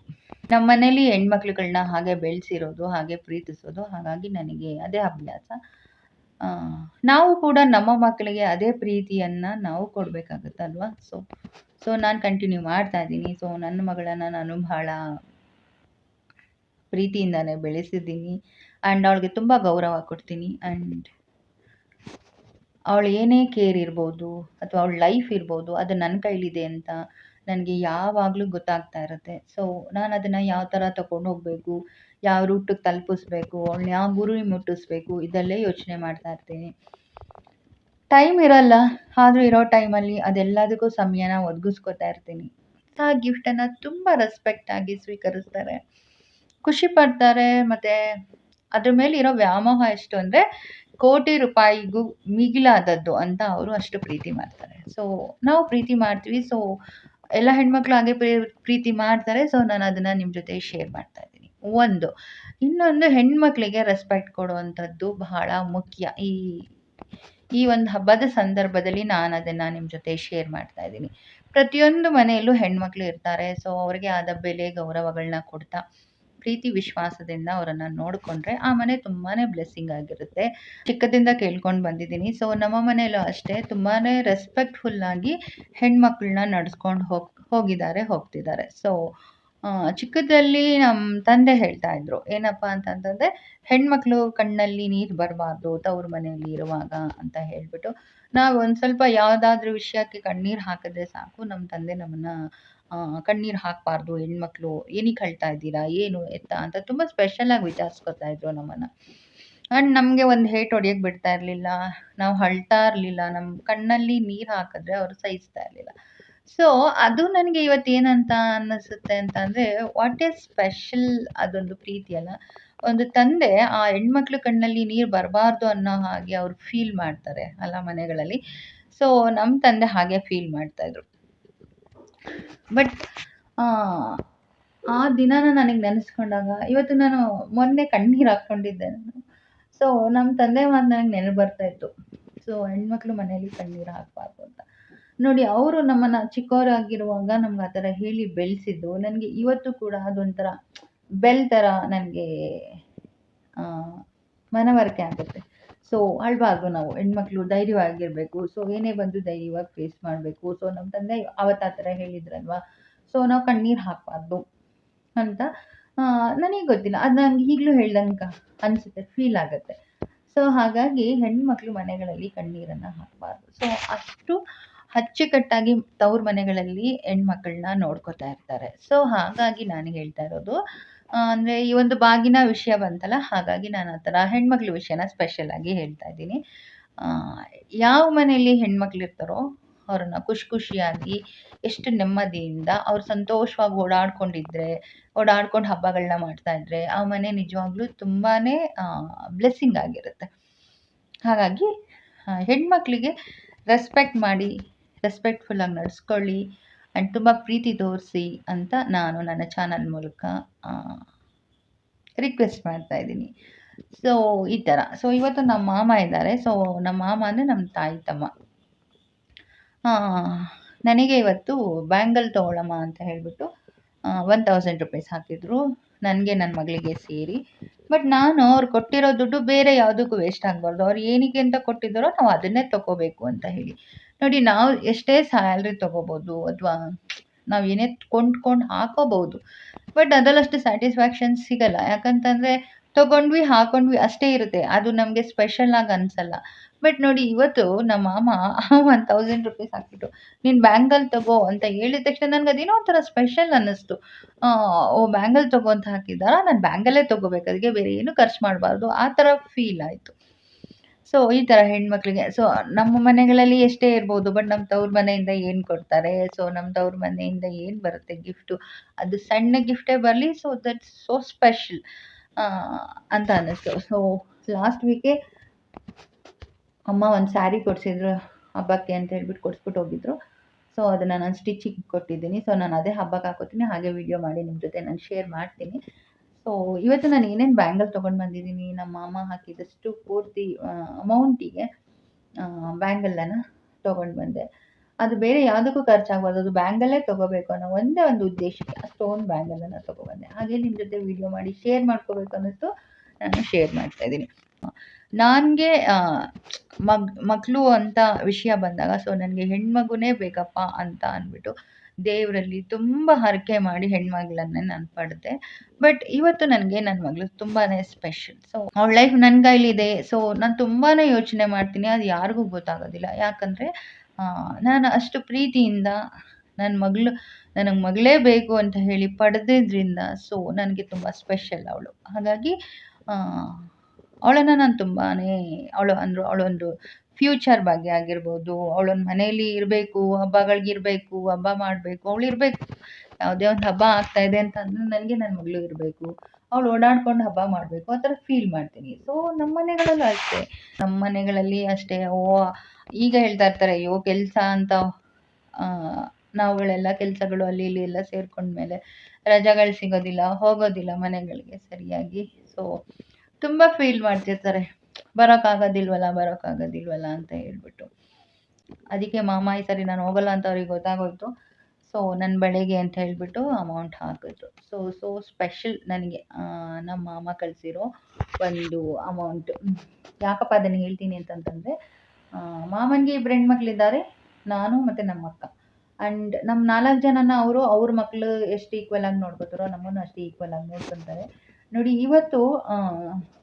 ನಮ್ಮ ಮನೇಲಿ ಹೆಣ್ಮಕ್ಳುಗಳನ್ನ ಹಾಗೆ ಬೆಳೆಸಿರೋದು, ಹಾಗೆ ಪ್ರೀತಿಸೋದು, ಹಾಗಾಗಿ ನನಗೆ ಅದೇ ಅಭ್ಯಾಸ. ನಾವು ಕೂಡ ನಮ್ಮ ಮಕ್ಕಳಿಗೆ ಅದೇ ಪ್ರೀತಿಯನ್ನು ನಾವು ಕೊಡಬೇಕಾಗತ್ತಲ್ವಾ? ಸೊ ಸೊ ನಾನು ಕಂಟಿನ್ಯೂ ಮಾಡ್ತಾ ಇದ್ದೀನಿ. ಸೊ ನನ್ನ ಮಗಳನ್ನು ನಾನು ಬಹಳ ಪ್ರೀತಿಯಿಂದನೇ ಬೆಳೆಸಿದ್ದೀನಿ. ಆ್ಯಂಡ್ ಅವಳಿಗೆ ತುಂಬ ಗೌರವ ಕೊಡ್ತೀನಿ. ಆ್ಯಂಡ್ ಅವಳು ಏನೇ ಕೇರ್ ಇರ್ಬೋದು, ಅಥವಾ ಅವಳ ಲೈಫ್ ಇರ್ಬೋದು, ಅದು ನನ್ನ ಕೈಲಿದೆ ಅಂತ ನನಗೆ ಯಾವಾಗಲೂ ಗೊತ್ತಾಗ್ತಾ ಇರುತ್ತೆ. ಸೊ ನಾನು ಅದನ್ನು ಯಾವ ಥರ ತಗೊಂಡು ಹೋಗಬೇಕು, ಯಾವ ರೂಟಿಗೆ ತಲುಪಿಸ್ಬೇಕು, ಅವಳನ್ನ ಯಾವ ಗುರಿ ಮುಟ್ಟಿಸ್ಬೇಕು, ಇದೆಲ್ಲೇ ಯೋಚನೆ ಮಾಡ್ತಾ ಇರ್ತೀನಿ. ಟೈಮ್ ಇರಲ್ಲ, ಆದರೂ ಇರೋ ಟೈಮಲ್ಲಿ ಅದೆಲ್ಲದಕ್ಕೂ ಸಮಯನ ಒದಗಿಸ್ಕೊತಾ ಇರ್ತೀನಿ. ಆ ಗಿಫ್ಟನ್ನು ತುಂಬ ರೆಸ್ಪೆಕ್ಟಾಗಿ ಸ್ವೀಕರಿಸ್ತಾರೆ. ಖುಷಿ ಪಡ್ತಾರೆ, ಮತ್ತು ಅದ್ರ ಮೇಲೆ ಇರೋ ವ್ಯಾಮೋಹ ಎಷ್ಟು ಅಂದರೆ ಕೋಟಿ ರೂಪಾಯಿಗೂ ಮಿಗಿಲಾದದ್ದು ಅಂತ ಅವರು ಅಷ್ಟು ಪ್ರೀತಿ ಮಾಡ್ತಾರೆ. ಸೊ ನಾವು ಪ್ರೀತಿ ಮಾಡ್ತೀವಿ ಸೊ ಎಲ್ಲ ಹೆಣ್ಮಕ್ಳು ಹಾಗೆ ಪ್ರೀ, ಪ್ರೀತಿ ಮಾಡ್ತಾರೆ ಸೊ ನಾನು ಅದನ್ನು ನಿಮ್ಮ ಜೊತೆ ಶೇರ್ ಮಾಡ್ತಾ ಇದ್ದೀನಿ. ಒಂದು, ಇನ್ನೊಂದು ಹೆಣ್ಮಕ್ಳಿಗೆ ರೆಸ್ಪೆಕ್ಟ್ ಕೊಡುವಂಥದ್ದು ಬಹಳ ಮುಖ್ಯ. ಈ ಈ ಒಂದು ಹಬ್ಬದ ಸಂದರ್ಭದಲ್ಲಿ ನಾನು ಅದನ್ನು ನಿಮ್ಮ ಜೊತೆ ಶೇರ್ ಮಾಡ್ತಾ ಇದ್ದೀನಿ. ಪ್ರತಿಯೊಂದು ಮನೆಯಲ್ಲೂ ಹೆಣ್ಮಕ್ಳು ಇರ್ತಾರೆ ಸೊ ಅವ್ರಿಗೆ ಆದ ಬೆಲೆ ಗೌರವಗಳನ್ನ ಕೊಡ್ತಾ ಪ್ರೀತಿ ವಿಶ್ವಾಸದಿಂದ ಅವರನ್ನು ನೋಡಿಕೊಂಡ್ರೆ ಆ ಮನೆ ತುಂಬಾ ಬ್ಲೆಸ್ಸಿಂಗ್ ಆಗಿರುತ್ತೆ. ಚಿಕ್ಕದಿಂದ ಕೇಳ್ಕೊಂಡು ಬಂದಿದ್ದೀನಿ. ಸೊ ನಮ್ಮ ಮನೆಯಲ್ಲೂ ಅಷ್ಟೇ ತುಂಬಾ ರೆಸ್ಪೆಕ್ಟ್ಫುಲ್ಲಾಗಿ ಹೆಣ್ಮಕ್ಳನ್ನ ನಡೆಸ್ಕೊಂಡು ಹೋಗಿ, ಹೋಗಿದ್ದಾರೆ, ಹೋಗ್ತಿದ್ದಾರೆ. ಸೊ ಚಿಕ್ಕದಲ್ಲಿ ನಮ್ಮ ತಂದೆ ಹೇಳ್ತಾ ಇದ್ರು, ಏನಪ್ಪ ಅಂತಂತಂದರೆ ಹೆಣ್ಮಕ್ಳು ಕಣ್ಣಲ್ಲಿ ನೀರು ಬರಬಾರ್ದು, ತವ್ರ ಮನೆಯಲ್ಲಿ ಇರುವಾಗ ಅಂತ ಹೇಳಿಬಿಟ್ಟು. ನಾವು ಒಂದು ಸ್ವಲ್ಪ ಯಾವುದಾದ್ರೂ ವಿಷಯಕ್ಕೆ ಕಣ್ಣೀರು ಹಾಕಿದ್ರೆ ಸಾಕು ನಮ್ಮ ತಂದೆ ನಮ್ಮನ್ನು ಕಣ್ಣೀರು ಹಾಕಬಾರ್ದು, ಹೆಣ್ಮಕ್ಳು ಏನಕ್ಕೆ ಅಳ್ತಾ ಇದ್ದೀರಾ, ಏನು ಎತ್ತ ಅಂತ ತುಂಬ ಸ್ಪೆಷಲಾಗಿ ವಿಚಾರಿಸ್ಕೊತಾ ಇದ್ರು ನಮ್ಮನ್ನು. ಆ್ಯಂಡ್ ನಮಗೆ ಒಂದು ಹೇಟ್ ಹೊಡಿಯೋಕ್ಕೆ ಬಿಡ್ತಾ ಇರಲಿಲ್ಲ. ನಾವು ಅಳ್ತಾ ಇರಲಿಲ್ಲ. ನಮ್ಮ ಕಣ್ಣಲ್ಲಿ ನೀರು ಹಾಕಿದ್ರೆ ಅವರು ಸಹಿಸ್ತಾ ಇರಲಿಲ್ಲ. ಸೊ ಅದು ನನಗೆ ಇವತ್ತು ಏನಂತ ಅನ್ನಿಸುತ್ತೆ ಅಂತ ಅಂದರೆ ವಾಟ್ ಈಸ್ ಸ್ಪೆಷಲ್ ಅದೊಂದು ಪ್ರೀತಿ ಅಲ್ಲ. ಒಂದು ತಂದೆ ಆ ಹೆಣ್ಮಕ್ಳು ಕಣ್ಣಲ್ಲಿ ನೀರು ಬರಬಾರ್ದು ಅನ್ನೋ ಹಾಗೆ ಅವ್ರು ಫೀಲ್ ಮಾಡ್ತಾರೆ ಅಲ್ಲ ಮನೆಗಳಲ್ಲಿ. ಸೊ ನಮ್ಮ ತಂದೆ ಹಾಗೆ ಫೀಲ್ ಮಾಡ್ತಾಯಿದ್ರು ಬಟ್ ಆ ದಿನನ ನನಗೆ ನೆನೆಸ್ಕೊಂಡಾಗ, ಇವತ್ತು ನಾನು ಮೊನ್ನೆ ಕಣ್ಣೀರು ಹಾಕ್ಕೊಂಡಿದ್ದೆ ನಾನು. ಸೊ ನಮ್ಮ ತಂದೆ ಮಾತು ನನಗೆ ನೆನಪು ಬರ್ತಾಯಿತ್ತು ಸೊ ಹೆಣ್ಮಕ್ಳು ಮನೆಯಲ್ಲಿ ಕಣ್ಣೀರು ಹಾಕಬಾರ್ದು ಅಂತ. ನೋಡಿ, ಅವರು ನಮ್ಮನ್ನು ಚಿಕ್ಕವರಾಗಿರುವಾಗ ನಮ್ಗೆ ಆ ಥರ ಹೇಳಿ ಬೆಳೆಸಿದ್ದು. ನನಗೆ ಇವತ್ತು ಕೂಡ ಅದೊಂಥರ ಬೆಲ್ ಥರ ನನಗೆ ಮನವರಿಕೆ ಆಗುತ್ತೆ. ಸೊ ಅಳ್ಬಾರ್ದು ನಾವು ಹೆಣ್ಮಕ್ಳು ಧೈರ್ಯವಾಗಿರಬೇಕು. ಸೊ ಏನೇ ಬಂದರೂ ಧೈರ್ಯವಾಗಿ ಫೇಸ್ ಮಾಡಬೇಕು. ಸೊ ನಮ್ಮ ತಂದೆ ಅವತ್ತು ಆ ಥರ ಹೇಳಿದ್ರಲ್ವ? ಸೊ ನಾವು ಕಣ್ಣೀರು ಹಾಕಬಾರ್ದು ಅಂತ. ನನಗೆ ಗೊತ್ತಿಲ್ಲ. ಅದು ನಂಗೆ ಈಗಲೂ ಹೇಳ್ದಂಗೆ ಅನಿಸುತ್ತೆ ಫೀಲ್ ಆಗುತ್ತೆ. ಸೊ ಹಾಗಾಗಿ ಹೆಣ್ಮಕ್ಳು ಮನೆಗಳಲ್ಲಿ ಕಣ್ಣೀರನ್ನು ಹಾಕಬಾರ್ದು. ಸೊ ಅಷ್ಟು ಅಚ್ಚುಕಟ್ಟಾಗಿ ತವ್ರ ಮನೆಗಳಲ್ಲಿ ಹೆಣ್ಮಕ್ಳನ್ನ ನೋಡ್ಕೊತಾ ಇರ್ತಾರೆ. ಸೊ ಹಾಗಾಗಿ ನಾನು ಹೇಳ್ತಾ ಇರೋದು ಅಂದರೆ ಈ ಒಂದು ಬಾಗಿನ ವಿಷಯ ಬಂತಲ್ಲ, ಹಾಗಾಗಿ ನಾನು ಆ ಥರ ಹೆಣ್ಮಕ್ಳ ವಿಷಯನ ಸ್ಪೆಷಲಾಗಿ ಹೇಳ್ತಾ ಇದ್ದೀನಿ. ಯಾವ ಮನೆಯಲ್ಲಿ ಹೆಣ್ಮಕ್ಳು ಇರ್ತಾರೋ ಅವ್ರನ್ನ ಖುಷಿ ಖುಷಿಯಾಗಿ ಎಷ್ಟು ನೆಮ್ಮದಿಯಿಂದ ಅವ್ರು ಸಂತೋಷವಾಗಿ ಓಡಾಡ್ಕೊಂಡಿದ್ರೆ, ಓಡಾಡ್ಕೊಂಡು ಹಬ್ಬಗಳನ್ನ ಮಾಡ್ತಾ ಇದ್ರೆ ಆ ಮನೆ ನಿಜವಾಗ್ಲೂ ತುಂಬಾ ಬ್ಲೆಸ್ಸಿಂಗ್ ಆಗಿರುತ್ತೆ. ಹಾಗಾಗಿ ಹೆಣ್ಮಕ್ಳಿಗೆ ರೆಸ್ಪೆಕ್ಟ್ ಮಾಡಿ ರೆಸ್ಪೆಕ್ಟ್ಫುಲ್ಲಾಗಿ ನಡೆಸ್ಕೊಳ್ಳಿ ಆ್ಯಂಡ್ ತುಂಬ ಪ್ರೀತಿ ತೋರಿಸಿ ಅಂತ ನಾನು ನನ್ನ ಚಾನಲ್ ಮೂಲಕ ರಿಕ್ವೆಸ್ಟ್ ಮಾಡ್ತಾ ಇದ್ದೀನಿ. ಸೊ ಈ ಥರ ಸೊ ಇವತ್ತು ನಮ್ಮ ಮಾಮ ಇದ್ದಾರೆ. ಸೊ ನಮ್ಮ ಮಾಮ ಅಂದರೆ ನಮ್ಮ ತಾಯಿ ತಮ್ಮ. ನನಗೆ ಇವತ್ತು ಬ್ಯಾಂಗಲ್ ತೊಗೊಳಮ್ಮ ಅಂತ ಹೇಳಿಬಿಟ್ಟು ಒನ್ ತೌಸಂಡ್ ರುಪೀಸ್ ಹಾಕಿದ್ರು. ನನಗೆ ನನ್ನ ಮಗಳಿಗೆ ಸೇರಿ. ಬಟ್ ನಾನು ಅವ್ರು ಕೊಟ್ಟಿರೋ ದುಡ್ಡು ಬೇರೆ ಯಾವುದಕ್ಕೂ ವೇಸ್ಟ್ ಆಗಬಾರ್ದು. ಅವ್ರು ಏನಕ್ಕೆ ಅಂತ ಕೊಟ್ಟಿದ್ದಾರೋ ನಾವು ಅದನ್ನೇ ತೊಗೋಬೇಕು ಅಂತ ಹೇಳಿ. ನೋಡಿ, ನಾವು ಎಷ್ಟೇ ಸ್ಯಾಲ್ರಿ ತೊಗೋಬೋದು ಅಥವಾ ನಾವು ಏನೇ ಕೊಂಡ್ಕೊಂಡು ಹಾಕೋಬಹುದು. ಬಟ್ ಅದರಲ್ಲಷ್ಟು ಸ್ಯಾಟಿಸ್ಫ್ಯಾಕ್ಷನ್ ಸಿಗಲ್ಲ. ಯಾಕಂತಂದರೆ ತೊಗೊಂಡ್ವಿ, ಹಾಕೊಂಡ್ವಿ ಅಷ್ಟೇ ಇರುತ್ತೆ. ಅದು ನಮಗೆ ಸ್ಪೆಷಲ್ ಆಗಿ ಅನಿಸಲ್ಲ. ಬಟ್ ನೋಡಿ, ಇವತ್ತು ನಮ್ಮ ಮಾಮ ಒನ್ ತೌಸಂಡ್ ರುಪೀಸ್ ಹಾಕ್ಬಿಟ್ಟು, ನೀನು ಬ್ಯಾಂಗಲ್ ತಗೋ ಅಂತ ಹೇಳಿದ ತಕ್ಷಣ ನನಗೆ ಅದೇನೋ ಒಂಥರ ಸ್ಪೆಷಲ್ ಅನ್ನಿಸ್ತು. ಓ ಬ್ಯಾಂಗಲ್ ತಗೋ ಅಂತ ಹಾಕಿದ್ದಾರ? ನಾನು ಬ್ಯಾಂಗಲ್ಲೇ ತಗೋಬೇಕು ಅದಕ್ಕೆ ಬೇರೆ ಏನು ಖರ್ಚು ಮಾಡಬಾರ್ದು. ಆ ಥರ ಫೀಲ್ ಆಯಿತು. ಸೊ ಈ ಥರ ಹೆಣ್ಮಕ್ಳಿಗೆ ಸೊ ನಮ್ಮ ಮನೆಗಳಲ್ಲಿ ಎಷ್ಟೇ ಇರ್ಬೋದು ಬಟ್ ನಮ್ಮ ತವ್ರ ಮನೆಯಿಂದ ಏನು ಕೊಡ್ತಾರೆ? ಸೊ ನಮ್ಮ ತವ್ರ ಮನೆಯಿಂದ ಏನು ಬರುತ್ತೆ ಗಿಫ್ಟು ಅದು ಸಣ್ಣ ಗಿಫ್ಟೇ ಬರಲಿ ಸೊ ದಟ್ ಸೋ ಸ್ಪೆಷಲ್ ಅಂತ ಅನ್ನಿಸ್ತು. ಸೊ ಲಾಸ್ಟ್ ವೀಕೆ ಅಮ್ಮ ಒಂದು ಸ್ಯಾರಿ ಕೊಡಿಸಿದ್ರು, ಹಬ್ಬಕ್ಕೆ ಅಂತ ಹೇಳ್ಬಿಟ್ಟು ಕೊಡಿಸ್ಬಿಟ್ಟು ಹೋಗಿದ್ರು. ಸೊ ಅದನ್ನು ನಾನು ಸ್ಟಿಚಿಂಗ್ ಕೊಟ್ಟಿದ್ದೀನಿ. ಸೊ ನಾನು ಅದೇ ಹಬ್ಬಕ್ಕೆ ಹಾಕೋತೀನಿ. ಹಾಗೆ ವಿಡಿಯೋ ಮಾಡಿ ನಿಮ್ಮ ಜೊತೆ ನಾನು ಶೇರ್ ಮಾಡ್ತೀನಿ. ಸೊ ಇವತ್ತು ನಾನು ಏನೇನು ಬ್ಯಾಂಗಲ್ ತೊಗೊಂಡು ಬಂದಿದ್ದೀನಿ ನಮ್ಮ ಮಾಮ ಹಾಕಿದಷ್ಟು ಪೂರ್ತಿ ಅಮೌಂಟಿಗೆ ಬ್ಯಾಂಗಲನ್ನು ತೊಗೊಂಡು ಬಂದೆ. ಅದು ಬೇರೆ ಯಾವುದಕ್ಕೂ ಖರ್ಚಾಗಬಾರ್ದು. ಅದು ಬ್ಯಾಂಗಲ್ಲೇ ತೊಗೋಬೇಕು ಅನ್ನೋ ಒಂದೇ ಒಂದು ಉದ್ದೇಶಕ್ಕೆ ಆ ಸ್ಟೋನ್ ಬ್ಯಾಂಗಲನ್ನು ತೊಗೊಬಂದೆ ಹಾಗೆ ನಿಮ್ಮ ಜೊತೆ ವಿಡಿಯೋ ಮಾಡಿ ಶೇರ್ ಮಾಡ್ಕೋಬೇಕು ಅನ್ನಿಸ್ತು ನಾನು ಶೇರ್ ಮಾಡ್ತಾ ಇದ್ದೀನಿ. ನನಗೆ ಮಗ್ ಮಕ್ಕಳು ಅಂತ ವಿಷಯ ಬಂದಾಗ, ಸೊ ನನಗೆ ಹೆಣ್ಮಗುನೇ ಬೇಕಪ್ಪ ಅಂತ ಅಂದ್ಬಿಟ್ಟು ದೇವರಲ್ಲಿ ತುಂಬ ಹರಕೆ ಮಾಡಿ ಹೆಣ್ಮಗಳನ್ನೇ ನಾನು ಪಡೆದೆ. ಬಟ್ ಇವತ್ತು ನನಗೆ ನನ್ನ ಮಗಳು ತುಂಬಾ ಸ್ಪೆಷಲ್. ಸೊ, ಅವಳ ಲೈಫ್ ನನ್ನ ಕೈಲಿದೆ. ಸೊ, ನಾನು ತುಂಬಾ ಯೋಚನೆ ಮಾಡ್ತೀನಿ. ಅದು ಯಾರಿಗೂ ಗೊತ್ತಾಗೋದಿಲ್ಲ. ಯಾಕಂದರೆ ನಾನು ಅಷ್ಟು ಪ್ರೀತಿಯಿಂದ ನನ್ನ ಮಗಳು, ನನಗೆ ಮಗಳೇ ಬೇಕು ಅಂತ ಹೇಳಿ ಪಡೆದಿದ್ದರಿಂದ ಸೊ, ನನಗೆ ತುಂಬ ಸ್ಪೆಷಲ್ ಅವಳು. ಹಾಗಾಗಿ ಅವಳನ್ನು ನಾನು ತುಂಬಾ ಅವಳು ಅಂದರು ಅವಳೊಂದು ಫ್ಯೂಚರ್ ಬಗ್ಗೆ ಆಗಿರ್ಬೋದು. ಅವಳೊಂದು ಮನೆಯಲ್ಲಿ ಇರಬೇಕು ಹಬ್ಬಗಳಿಗಿರಬೇಕು ಹಬ್ಬ ಮಾಡಬೇಕು, ಅವಳು ಇರಬೇಕು. ಯಾವುದೇ ಒಂದು ಹಬ್ಬ ಆಗ್ತಾ ಇದೆ ಅಂತಂದರೆ ನನಗೆ ನನ್ನ ಮಗಳು ಇರಬೇಕು. ಅವಳು ಓಡಾಡ್ಕೊಂಡು ಹಬ್ಬ ಮಾಡಬೇಕು, ಆ ಥರ ಫೀಲ್ ಮಾಡ್ತೀನಿ. ಸೊ ನಮ್ಮ ಮನೆಗಳಲ್ಲೂ ಅಷ್ಟೇ. ನಮ್ಮ ಮನೆಗಳಲ್ಲಿ ಅಷ್ಟೇ. ಓ, ಈಗ ಹೇಳ್ತಾ ಇರ್ತಾರೆ, ಅಯ್ಯೋ, ಕೆಲಸ ಅಂತ ನಾವುಗಳೆಲ್ಲ ಕೆಲಸಗಳು ಅಲ್ಲಿ ಇಲ್ಲಿ ಎಲ್ಲ ಸೇರ್ಕೊಂಡ್ಮೇಲೆ ರಜೆಗಳು ಸಿಗೋದಿಲ್ಲ, ಹೋಗೋದಿಲ್ಲ ಮನೆಗಳಿಗೆ ಸರಿಯಾಗಿ. ಸೊ ತುಂಬ ಫೀಲ್ ಮಾಡ್ತಿರ್ತಾರೆ. ಬರೋಕ್ಕಾಗೋದಿಲ್ವಲ್ಲ ಬರೋಕ್ಕಾಗೋದಿಲ್ವಲ್ಲ ಅಂತ ಹೇಳ್ಬಿಟ್ಟು. ಅದಕ್ಕೆ ಮಾಮ ಈ ಸರಿ ನಾನು ಹೋಗಲ್ಲ ಅಂತ ಅವ್ರಿಗೆ ಗೊತ್ತಾಗೋಯ್ತು. ಸೊ ನನ್ನ ಬೆಳೆಗೆ ಅಂತ ಹೇಳಿಬಿಟ್ಟು ಅಮೌಂಟ್ ಹಾಕಿದ್ರು. ಸೊ ಸೊ ಸ್ಪೆಷಲ್ ನನಗೆ ನಮ್ಮ ಮಾಮ ಕಳಿಸಿರೋ ಒಂದು ಅಮೌಂಟ್ ಯಾಕಪ್ಪ ಅದನ್ನು ಹೇಳ್ತೀನಿ ಅಂತಂತಂದರೆ ಮಾಮನಿಗೆ ಇಬ್ಬರು ಹೆಣ್ಮಕ್ಳಿದ್ದಾರೆ, ನಾನು ಮತ್ತು ನಮ್ಮ ಅಕ್ಕ. ಆ್ಯಂಡ್ ನಮ್ಮ ನಾಲ್ಕು ಜನನ ಅವರು ಅವ್ರ ಮಕ್ಕಳು ಎಷ್ಟು ಈಕ್ವಲ್ ಆಗಿ ನೋಡ್ಕೋತಾರೋ, ನಮ್ಮನ್ನು ಅಷ್ಟೇ ಈಕ್ವಲ್ ಆಗಿ ನೋಡ್ಕೊತಾರೆ. ನೋಡಿ, ಇವತ್ತು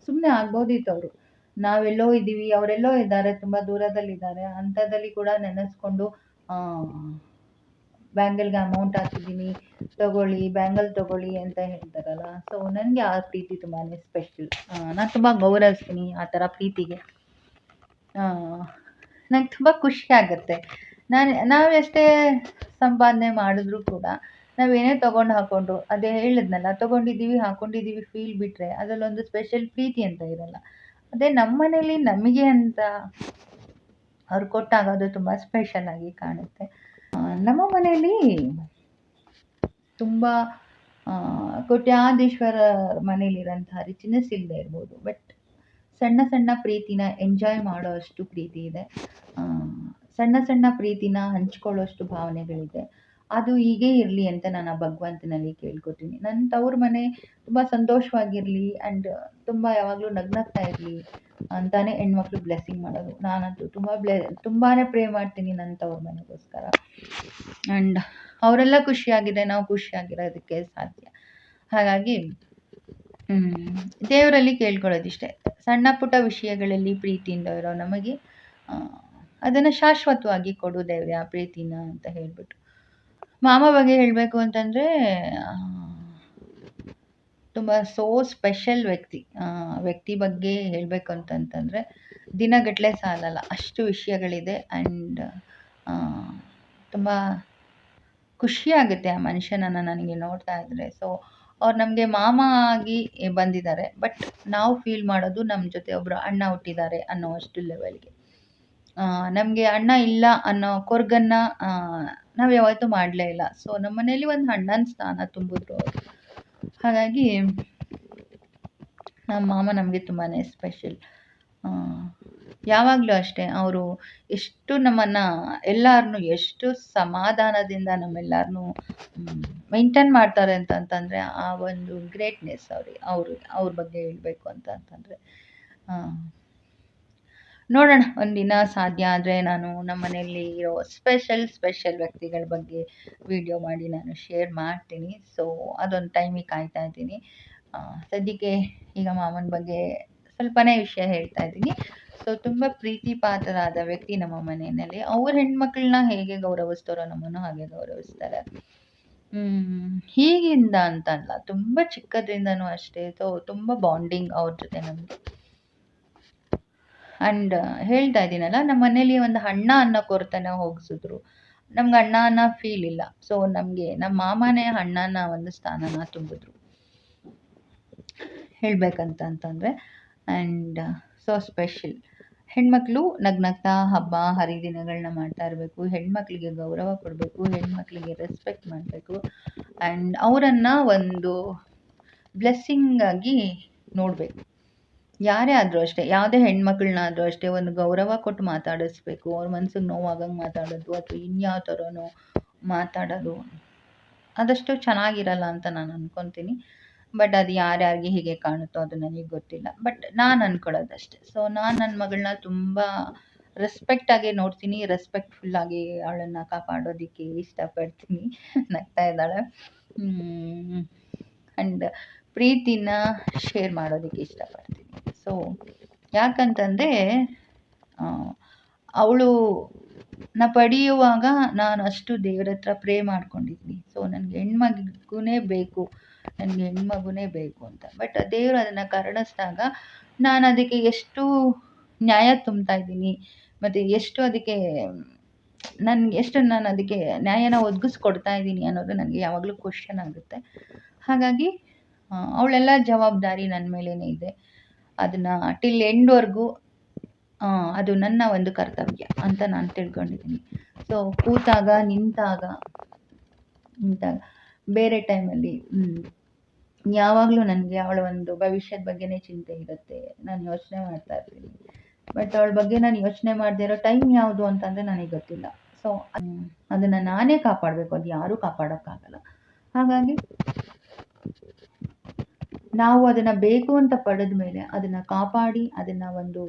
ಸುಮ್ಮನೆ ಆಗ್ಬೋದಿತ್ತು ಅವರು ನಾವೆಲ್ಲೋ ಇದ್ದೀವಿ, ಅವರೆಲ್ಲೋ ಇದ್ದಾರೆ, ತುಂಬ ದೂರದಲ್ಲಿದ್ದಾರೆ. ಅಂಥದ್ದಲ್ಲಿ ಕೂಡ ನೆನೆಸ್ಕೊಂಡು ಬ್ಯಾಂಗಲ್ಗೆ ಅಮೌಂಟ್ ಹಾಕಿದ್ದೀನಿ, ತಗೊಳ್ಳಿ, ಬ್ಯಾಂಗಲ್ ತಗೊಳ್ಳಿ ಅಂತ ಹೇಳ್ತಾರಲ್ಲ. ಸೊ ನನಗೆ ಆ ಪ್ರೀತಿ ತುಂಬಾ ಸ್ಪೆಷಲ್ ನಾನು ತುಂಬ ಗೌರವಿಸ್ತೀನಿ ಆ ಥರ ಪ್ರೀತಿಗೆ. ನಂಗೆ ತುಂಬ ಖುಷಿ ಆಗುತ್ತೆ. ನಾನು ನಾವೆಷ್ಟೇ ಸಂಪಾದನೆ ಮಾಡಿದ್ರು ಕೂಡ ನಾವೇನೇ ತೊಗೊಂಡು ಹಾಕೊಂಡ್ರು, ಅದೇ ಹೇಳಿದ್ನಲ್ಲ, ತೊಗೊಂಡಿದ್ದೀವಿ ಹಾಕ್ಕೊಂಡಿದ್ದೀವಿ ಫೀಲ್ ಬಿಟ್ಟರೆ ಅದರಲ್ಲೊಂದು ಸ್ಪೆಷಲ್ ಪ್ರೀತಿ ಅಂತ ಇರಲ್ಲ. ಅದೇ ನಮ್ಮ ಮನೇಲಿ ನಮಗೆ ಅಂತ ಅವ್ರು ಕೊಟ್ಟಾಗ ಅದು ತುಂಬ ಸ್ಪೆಷಲ್ ಆಗಿ ಕಾಣುತ್ತೆ. ನಮ್ಮ ಮನೆಯಲ್ಲಿ ತುಂಬ ಕೋಟ್ಯಾಧೀಶ್ವರ ಮನೇಲಿರೋಂಥ ರಿಚಿನೆಸ್ ಇಲ್ಲದೆ ಇರ್ಬೋದು ಬಟ್ ಸಣ್ಣ ಸಣ್ಣ ಪ್ರೀತಿನ ಎಂಜಾಯ್ ಮಾಡೋ ಅಷ್ಟು ಪ್ರೀತಿ ಇದೆ. ಸಣ್ಣ ಸಣ್ಣ ಪ್ರೀತಿನ ಹಂಚ್ಕೊಳ್ಳೋಷ್ಟು ಭಾವನೆಗಳಿದೆ. ಅದು ಹೀಗೆ ಇರಲಿ ಅಂತ ನಾನು ಆ ಭಗವಂತನಲ್ಲಿ ಕೇಳ್ಕೊತೀನಿ. ನನ್ನ ತವ್ರ ಮನೆ ತುಂಬ ಸಂತೋಷವಾಗಿರಲಿ ಆ್ಯಂಡ್ ತುಂಬ ಯಾವಾಗಲೂ ನಗ್ನಗ್ತಾ ಇರಲಿ ಅಂತಾನೆ ಹೆಣ್ಮಕ್ಳು ಬ್ಲೆಸ್ಸಿಂಗ್ ಮಾಡೋದು. ನಾನಂತೂ ತುಂಬ ಬ್ಲೆ ತುಂಬಾ ಪ್ರೇ ಮಾಡ್ತೀನಿ ನನ್ನ ತವ್ರ ಮನೆಗೋಸ್ಕರ. ಆ್ಯಂಡ್ ಅವರೆಲ್ಲ ಖುಷಿಯಾಗಿದೆ, ನಾವು ಖುಷಿಯಾಗಿರೋದಕ್ಕೆ ಸಾಧ್ಯ. ಹಾಗಾಗಿ ದೇವರಲ್ಲಿ ಕೇಳ್ಕೊಳ್ಳೋದಿಷ್ಟೇ. ಸಣ್ಣ ಪುಟ್ಟ ವಿಷಯಗಳಲ್ಲಿ ಪ್ರೀತಿಯಿಂದ ಇರೋ ನಮಗೆ ಅದನ್ನು ಶಾಶ್ವತವಾಗಿ ಕೊಡು ದೇವ್ರೆ ಆ ಪ್ರೀತಿನ ಅಂತ ಹೇಳಿಬಿಟ್ಟು. ಮಾಮ ಬಗ್ಗೆ ಹೇಳಬೇಕು ಅಂತಂದರೆ ತುಂಬ ಸೋ ಸ್ಪೆಷಲ್ ವ್ಯಕ್ತಿ ವ್ಯಕ್ತಿ ಬಗ್ಗೆ ಹೇಳಬೇಕು ಅಂತಂತಂದರೆ ದಿನಗಟ್ಟಲೆ ಸಾಲಲ್ಲ, ಅಷ್ಟು ವಿಷಯಗಳಿದೆ ಆ್ಯಂಡ್ ತುಂಬ ಖುಷಿಯಾಗುತ್ತೆ ಆ ಮನುಷ್ಯನನ್ನು ನನಗೆ ನೋಡ್ತಾ ಇದ್ದರೆ ಸೊ ಅವ್ರು ನಮಗೆ ಮಾಮ ಆಗಿ ಬಂದಿದ್ದಾರೆ, ಬಟ್ ನಾವು ಫೀಲ್ ಮಾಡೋದು ನಮ್ಮ ಜೊತೆ ಒಬ್ಬರು ಅಣ್ಣ ಹುಟ್ಟಿದ್ದಾರೆ ಅನ್ನೋ ಅಷ್ಟು ಲೆವೆಲ್ಗೆ ನಮಗೆ ಅಣ್ಣ ಇಲ್ಲ ಅನ್ನೋ ಕೊರ್ಗನ್ನು ನಾವು ಯಾವತ್ತೂ ಮಾಡಲೇ ಇಲ್ಲ. ಸೊ ನಮ್ಮ ಮನೇಲಿ ಒಂದು ಅಣ್ಣನ ಸ್ನಾನ ತುಂಬಿದ್ರು ಹಾಗಾಗಿ ನಮ್ಮ ಮಾಮ ನಮಗೆ ತುಂಬಾ ಸ್ಪೆಷಲ್ ಯಾವಾಗಲೂ ಅಷ್ಟೇ ಅವರು ಎಷ್ಟು ನಮ್ಮನ್ನು ಎಲ್ಲರನ್ನೂ ಎಷ್ಟು ಸಮಾಧಾನದಿಂದ ನಮ್ಮೆಲ್ಲರನ್ನೂ ಮೈಂಟೈನ್ ಮಾಡ್ತಾರೆ ಅಂತಂತಂದರೆ ಆ ಒಂದು ಗ್ರೇಟ್ನೆಸ್ ಅವ್ರಿಗೆ, ಅವ್ರು, ಅವ್ರ ಬಗ್ಗೆ ಹೇಳಬೇಕು ಅಂತ ಅಂತಂದರೆ. ನೋಡೋಣ, ಒಂದಿನ ಸಾಧ್ಯ ಆದರೆ ನಾನು ನಮ್ಮ ಮನೆಯಲ್ಲಿ ಇರೋ ಸ್ಪೆಷಲ್ ಸ್ಪೆಷಲ್ ವ್ಯಕ್ತಿಗಳ ಬಗ್ಗೆ ವಿಡಿಯೋ ಮಾಡಿ ನಾನು ಶೇರ್ ಮಾಡ್ತೀನಿ. ಸೊ ಅದೊಂದು ಟೈಮಿಗೆ ಕಾಯ್ತಾ ಇದ್ದೀನಿ. ಸದ್ಯಕ್ಕೆ ಈಗ ಮಾಮನ ಬಗ್ಗೆ ಸ್ವಲ್ಪನೇ ವಿಷಯ ಹೇಳ್ತಾ ಇದ್ದೀನಿ. ಸೊ ತುಂಬ ಪ್ರೀತಿ ಪಾತ್ರರಾದ ವ್ಯಕ್ತಿ ನಮ್ಮ ಮನೆಯಲ್ಲಿ. ಅವ್ರ ಹೆಣ್ಮಕ್ಳನ್ನ ಹೇಗೆ ಗೌರವಿಸ್ತಾರೋ, ನಮ್ಮನ್ನು ಹಾಗೆ ಗೌರವಿಸ್ತಾರೆ. ಹೀಗಿಂದ ಅಂತಲ್ಲ, ತುಂಬ ಚಿಕ್ಕದ್ರಿಂದನೂ ಅಷ್ಟೇ. ಸೊ ತುಂಬ ಬಾಂಡಿಂಗ್ ಅವ್ರ ಜೊತೆ ನಮಗೆ ಆ್ಯಂಡ್ ಹೇಳ್ತಾ ಇದ್ದೀನಲ್ಲ ನಮ್ಮ ಮನೇಲಿ ಒಂದು ಅಣ್ಣ ಅನ್ನೋ ಕೊರತನ ಹೋಗಿಸಿದ್ರು. ನಮ್ಗೆ ಅಣ್ಣ ಅನ್ನೋ ಫೀಲ್ ಇಲ್ಲ. ಸೊ ನಮಗೆ ನಮ್ಮ ಮಾಮನೇ ಅಣ್ಣನ ಒಂದು ಸ್ಥಾನನ ತುಂಬಿದ್ರು. ಹೇಳ್ಬೇಕಂತ ಅಂತಂದರೆ ಆ್ಯಂಡ್ ಸೊ ಸ್ಪೆಷಲ್ ಹೆಣ್ಮಕ್ಳು ನಗ್ನಗ್ತಾ ಹಬ್ಬ ಹರಿದಿನಗಳನ್ನ ಮಾಡ್ತಾ ಇರಬೇಕು, ಹೆಣ್ಮಕ್ಳಿಗೆ ಗೌರವ ಕೊಡಬೇಕು, ಹೆಣ್ಮಕ್ಳಿಗೆ ರೆಸ್ಪೆಕ್ಟ್ ಮಾಡಬೇಕು ಆ್ಯಂಡ್ ಅವರನ್ನು ಒಂದು ಬ್ಲೆಸ್ಸಿಂಗಾಗಿ ನೋಡಬೇಕು. ಯಾರೇ ಆದರೂ ಅಷ್ಟೇ, ಯಾವುದೇ ಹೆಣ್ಮಕ್ಳನ್ನಾದರೂ ಅಷ್ಟೇ ಒಂದು ಗೌರವ ಕೊಟ್ಟು ಮಾತಾಡಿಸ್ಬೇಕು. ಅವ್ರ ಮನ್ಸಿಗೆ ನೋವಾಗಂಗೆ ಮಾತಾಡೋದು ಅಥವಾ ಇನ್ಯಾವ ಥರನೋ ಮಾತಾಡೋದು ಅದಷ್ಟು ಚೆನ್ನಾಗಿರಲ್ಲ ಅಂತ ನಾನು ಅನ್ಕೊತೀನಿ. ಬಟ್ ಅದು ಯಾರ್ಯಾರಿಗೆ ಹೀಗೆ ಕಾಣುತ್ತೋ ಅದು ನನಗೆ ಗೊತ್ತಿಲ್ಲ. ಬಟ್ ನಾನು ಅನ್ಕೊಳ್ಳೋದಷ್ಟೇ. ಸೊ ನಾನು ನನ್ನ ಮಗಳನ್ನ ತುಂಬ ರೆಸ್ಪೆಕ್ಟಾಗಿ ನೋಡ್ತೀನಿ. ರೆಸ್ಪೆಕ್ಟ್ಫುಲ್ಲಾಗಿ ಅವಳನ್ನು ಕಾಪಾಡೋದಕ್ಕೆ ಇಷ್ಟಪಡ್ತೀನಿ. ನಗ್ತಾ ಇದ್ದಾಳೆ. ಆ್ಯಂಡ್ ಪ್ರೀತಿನ ಶೇರ್ ಮಾಡೋದಕ್ಕೆ ಇಷ್ಟಪಡ್ತೀನಿ. ಸೊ ಯಾಕಂತಂದರೆ ಅವಳು ನ ಪಡೆಯುವಾಗ ನಾನು ಅಷ್ಟು ದೇವ್ರ ಹತ್ರ ಪ್ರೇ ಮಾಡ್ಕೊಂಡಿದ್ದೀನಿ ಸೊ ನನಗೆ ಹೆಣ್ಮಗುನೇ ಬೇಕು, ನನಗೆ ಹೆಣ್ಮಗುನೇ ಬೇಕು ಅಂತ. ಬಟ್ ದೇವರು ಅದನ್ನು ಕರುಣಿಸಿದಾಗ ನಾನು ಅದಕ್ಕೆ ಎಷ್ಟು ನ್ಯಾಯ ತುಂಬ್ತಾ ಇದ್ದೀನಿ. ಮತ್ತು ಎಷ್ಟು ಅದಕ್ಕೆ ನನಗೆ ಎಷ್ಟು ನಾನು ಅದಕ್ಕೆ ನ್ಯಾಯನ ಒದಗಿಸ್ಕೊಡ್ತಾ ಇದ್ದೀನಿ ಅನ್ನೋದು ನನಗೆ ಯಾವಾಗಲೂ ಕ್ವಶನ್ ಆಗುತ್ತೆ. ಹಾಗಾಗಿ ಅವಳೆಲ್ಲ ಜವಾಬ್ದಾರಿ ನನ್ನ ಮೇಲೇ ಇದೆ. ಅದನ್ನು ಟಿಲ್ ಎಂಡ್ವರೆಗೂ ಅದು ನನ್ನ ಒಂದು ಕರ್ತವ್ಯ ಅಂತ ನಾನು ತಿಳ್ಕೊಂಡಿದ್ದೀನಿ. ಸೊ ಕೂತಾಗ, ನಿಂತಾಗ ನಿಂತಾಗ, ಬೇರೆ ಟೈಮಲ್ಲಿ ಯಾವಾಗಲೂ ನನಗೆ ಅವಳ ಒಂದು ಭವಿಷ್ಯದ ಬಗ್ಗೆನೇ ಚಿಂತೆ ಇರುತ್ತೆ. ನಾನು ಯೋಚನೆ ಮಾಡ್ತಾ ಇರ್ತೀನಿ. ಬಟ್ ಅವಳ ಬಗ್ಗೆ ನಾನು ಯೋಚನೆ ಮಾಡದೇ ಇರೋ ಟೈಮ್ ಯಾವುದು ಅಂತಂದರೆ ನನಗೆ ಗೊತ್ತಿಲ್ಲ. ಸೊ ಅದನ್ನು ನಾನೇ ಕಾಪಾಡಬೇಕು. ಅದು ಯಾರೂ ಕಾಪಾಡೋಕ್ಕಾಗಲ್ಲ. ಹಾಗಾಗಿ ನಾವು ಅದನ್ನು ಬೇಕು ಅಂತ ಪಡೆದ ಮೇಲೆ ಅದನ್ನು ಕಾಪಾಡಿ ಅದನ್ನು ಒಂದು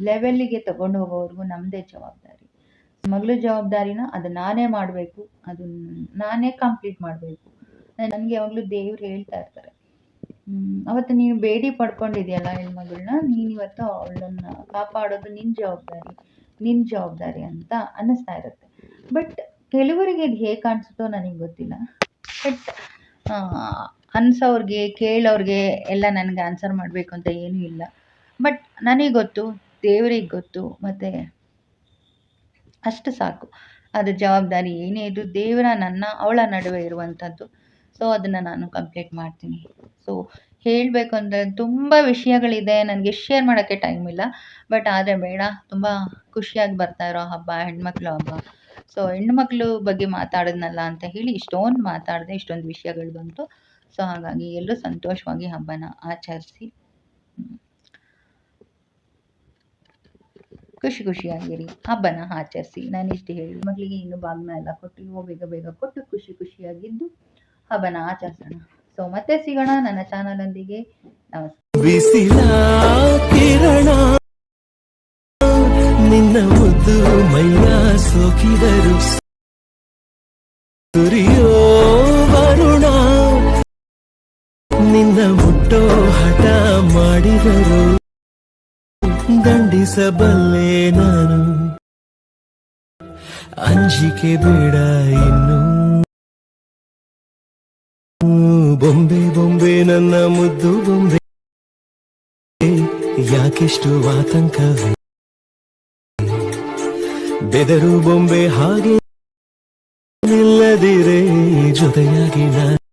ಲೆವೆಲ್ಲಿಗೆ ತಗೊಂಡು ಹೋಗೋವರೆಗೂ ನಮ್ಮದೇ ಜವಾಬ್ದಾರಿ. ಮಗಳ ಜವಾಬ್ದಾರಿನ ಅದು ನಾನೇ ಮಾಡಬೇಕು ಅದನ್ನ ನಾನೇ ಕಂಪ್ಲೀಟ್ ಮಾಡಬೇಕು. ನನಗೆ ಯಾವಾಗಲೂ ದೇವ್ರು ಹೇಳ್ತಾ ಇರ್ತಾರೆ. ಅವತ್ತು ನೀನು ಬೇಡಿ ಪಡ್ಕೊಂಡಿದ್ಯಲ್ಲ ಹೆಣ್ಮಗಳನ್ನ ನೀನು ಇವತ್ತು ಅವಳನ್ನ ಕಾಪಾಡೋದು ನಿನ್ನ ಜವಾಬ್ದಾರಿ ನಿನ್ನ ಜವಾಬ್ದಾರಿ ಅಂತ ಅನ್ನಿಸ್ತಾ ಇರುತ್ತೆ. ಬಟ್ ಕೆಲವರಿಗೆ ಇದು ಹೇಗೆ ಕಾಣಿಸುತ್ತೋ ನನಗೆ ಗೊತ್ತಿಲ್ಲ. ಬಟ್ ಅನ್ಸೋರಿಗೆ, ಕೇಳೋರಿಗೆ ಎಲ್ಲ ನನಗೆ ಆನ್ಸರ್ ಮಾಡಬೇಕು ಅಂತ ಏನೂ ಇಲ್ಲ. ಬಟ್ ನನಗೆ ಗೊತ್ತು, ದೇವ್ರಿಗೆ ಗೊತ್ತು, ಮತ್ತು ಅಷ್ಟು ಸಾಕು. ಅದು ಜವಾಬ್ದಾರಿ ಏನೇ ಇದು ದೇವರ ನನ್ನ, ಅವಳ ನಡುವೆ ಇರುವಂಥದ್ದು. ಸೊ ಅದನ್ನು ನಾನು ಕಂಪ್ಲೀಟ್ ಮಾಡ್ತೀನಿ. ಸೊ ಹೇಳಬೇಕು ಅಂದರೆ ತುಂಬ ವಿಷಯಗಳಿದೆ. ನನಗೆ ಶೇರ್ ಮಾಡೋಕ್ಕೆ ಟೈಮ್ ಇಲ್ಲ. ಬಟ್ ಆದರೆ ಬೇಡ, ತುಂಬ ಖುಷಿಯಾಗಿ ಬರ್ತಾ ಇರೋ ಹಬ್ಬ, ಹೆಣ್ಮಕ್ಳು ಹಬ್ಬ. ಸೊ ಹೆಣ್ಮಕ್ಳು ಬಗ್ಗೆ ಮಾತಾಡಿದ್ನಲ್ಲ ಅಂತ ಹೇಳಿ, ಇಷ್ಟೊಂದು ಮಾತಾಡಿದೆ, ಇಷ್ಟೊಂದು ವಿಷಯಗಳು ಬಂತು. ಸೊ ಹಾಗಾಗಿ ಎಲ್ಲರೂ ಸಂತೋಷವಾಗಿ ಹಬ್ಬನ ಆಚರಿಸಿ ಖುಷಿ ಖುಷಿಯಾಗಿರಿ, ಹಬ್ಬನ ಆಚರಿಸಿ. ನಾನು ಇಷ್ಟು ಹೇಳಿ ಮಕ್ಕಳಿಗೆ ಇನ್ನು ಬಾಗ್ನ ಎಲ್ಲ ಕೊಟ್ಟು ಬೇಗ ಬೇಗ ಕೊಟ್ಟು ಖುಷಿ ಖುಷಿಯಾಗಿದ್ದು ಹಬ್ಬನ ಆಚರಿಸೋಣ. ಸೊ ಮತ್ತೆ ಸಿಗೋಣ ನನ್ನ ಚಾನಲ್ನೊಂದಿಗೆ ನಮಸ್ಕಾರ ನಿನ್ನ ಮುಟ್ಟೋ ಹಠ ಮಾಡಿದರು. ದಂಡಿಸಬಲ್ಲೆ ನಾನು. ಅಂಜಿಕೆ ಬೇಡ ಇನ್ನು. ಬೊಂಬೆ ಬೊಂಬೆ, ನನ್ನ ಮುದ್ದು ಬೊಂಬೆ. ಯಾಕೆಷ್ಟು ಆತಂಕ ಬೆದರು ಬೊಂಬೆ ಹಾಗೆ ನಿಲ್ಲದಿರೇ ಜೊತೆಯಾಗಿ ನಾನು.